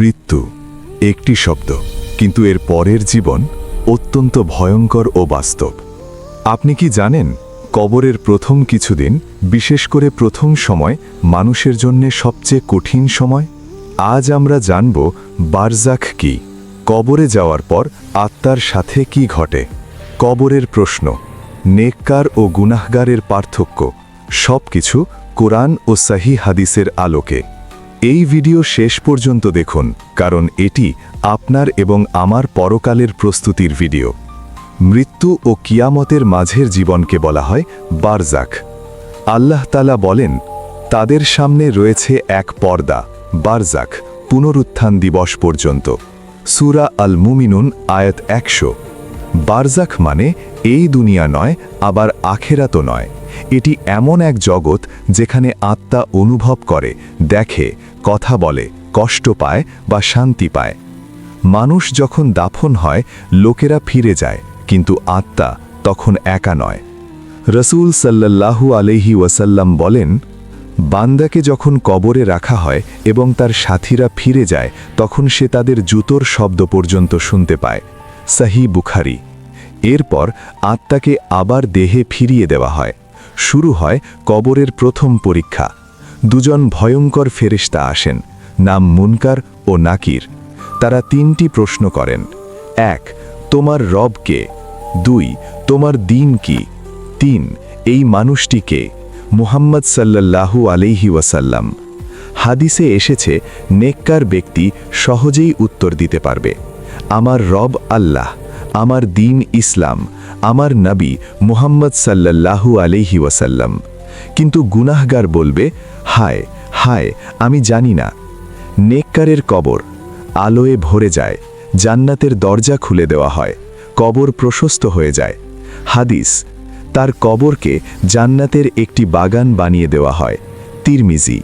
মৃত্যু একটি শব্দ, কিন্তু এর পরের জীবন অত্যন্ত ভয়ঙ্কর ও বাস্তব। আপনি কি জানেন, কবরের প্রথম কিছুদিন, বিশেষ করে প্রথম সময়, মানুষের জন্য সবচেয়ে কঠিন সময়? আজ আমরা জানব বারজাখ কি, কবরে যাওয়ার পর আত্মার সাথে কি ঘটে। কবরের প্রশ্ন, নেককার ও গুনাহগারের পার্থক্য, সবকিছু কোরআন ও সাহি হাদিসের আলোকে। এই ভিডিও শেষ পর্যন্ত দেখুন, কারণ এটি আপনার এবং আমার পরকালের প্রস্তুতির ভিডিও। মৃত্যু ও কিয়ামতের মাঝের জীবনকে বলা হয় বারজাক। আল্লাহ তালা বলেন, তাদের সামনে রয়েছে এক পর্দা, বারজাক, পুনরুত্থান দিবস পর্যন্ত। সুরা আল মুমিনুন আয়াত একশো। বারজাক মানে এই দুনিয়া নয়, আবার আখেরাতো নয়। এটি এমন এক জগৎ যেখানে আত্মা অনুভব করে, দেখে, কথা বলে, কষ্ট পায় বা শান্তি পায়। মানুষ যখন দাফন হয়, লোকেরা ফিরে যায়, কিন্তু আত্মা তখন একা নয়। রসুল সাল্লাল্লাহু আলহি ওয়াসাল্লাম বলেন, বান্দাকে যখন কবরে রাখা হয় এবং তার সাথীরা ফিরে যায়, তখন সে তাদের জুতোর শব্দ পর্যন্ত শুনতে পায়। সাহি বুখারি। এরপর আত্মাকে আবার দেহে ফিরিয়ে দেওয়া হয়। শুরু হয় কবরের প্রথম পরীক্ষা। দুজন ভয়ঙ্কর ফেরিস্তা আসেন, নাম মুনকার ও নাকির। তারা তিনটি প্রশ্ন করেন। এক, তোমার রব কে? দুই, তোমার দিন কি? তিন, এই মানুষটি কে? মুহাম্মদ সাল্লাল্লাহু আলাইহি ওয়াসাল্লাম। হাদিসে এসেছে, নেককার ব্যক্তি সহজেই উত্তর দিতে পারবে। আমার রব আল্লাহ। আমার দিন ইসলাম, আমার নবী মুহাম্মদ সাল্লাল্লাহু আলাইহি ওয়াসাল্লাম। কিন্তু গুনাহগার বলবে, হায় হায়, আমি জানি না। নেককারের কবর আলোয়ে ভরে যায়, জান্নাতের দরজা খুলে দেওয়া হয়, কবর প্রশস্ত হয়ে যায়। হাদিস, তার কবরকে জান্নাতের একটি বাগান বানিয়ে দেওয়া হয়। তিরমিজি,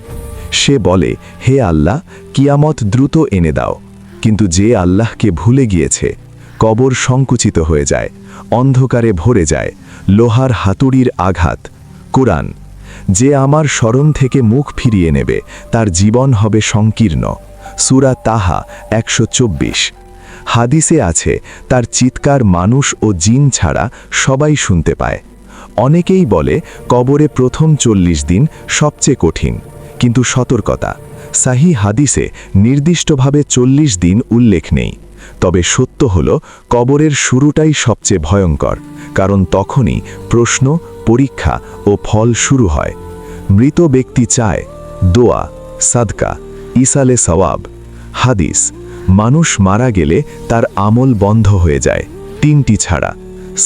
সে বলে, হে আল্লাহ, কিয়ামত দ্রুত এনে দাও। কিন্তু যে আল্লাহকে ভুলে গিয়েছে কবর সংকুচিত হয়ে যায়, অন্ধকারে ভরে যায়, লোহার হাতুড়ির আঘাত। কোরআন, যে আমার স্মরণ থেকে মুখ ফিরিয়ে নেবে, তার জীবন হবে সংকীর্ণ। সুরা তাহা একশো চব্বিশ। হাদিসে আছে, তার চিৎকার মানুষ ও জিন ছাড়া সবাই শুনতে পায়। অনেকেই বলে, কবরে প্রথম চল্লিশ দিন সবচেয়ে কঠিন। কিন্তু সতর্কতা, সাহি হাদিসে নির্দিষ্টভাবে চল্লিশ দিন উল্লেখ নেই। তবে সত্য হল, কবরের শুরুটাই সবচেয়ে ভয়ঙ্কর, কারণ তখনই প্রশ্ন, পরীক্ষা ও ফল শুরু হয়। মৃত ব্যক্তি চায় দোয়া, সাদকা ইসালে সওয়াব, হাদিস। মানুষ মারা গেলে তার আমল বন্ধ হয়ে যায়, তিনটি ছাড়া।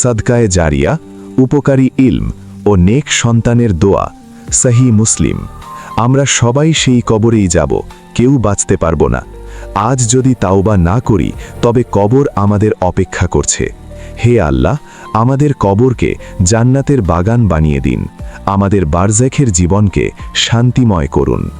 সাদকায়ে জারিয়া, উপকারী ইলম ও নেক সন্তানের দোয়া, সাহি মুসলিম। আমরা সবাই সেই কবরেই যাব, কেউ বাঁচতে পারব না। আজ যদি তাওবা না করি, তবে কবর আমাদের অপেক্ষা করছে। হে আল্লাহ, আমাদের কবরকে জান্নাতের বাগান বানিয়ে দিন। আমাদের বারজেখের জীবনকে শান্তিময় করুন।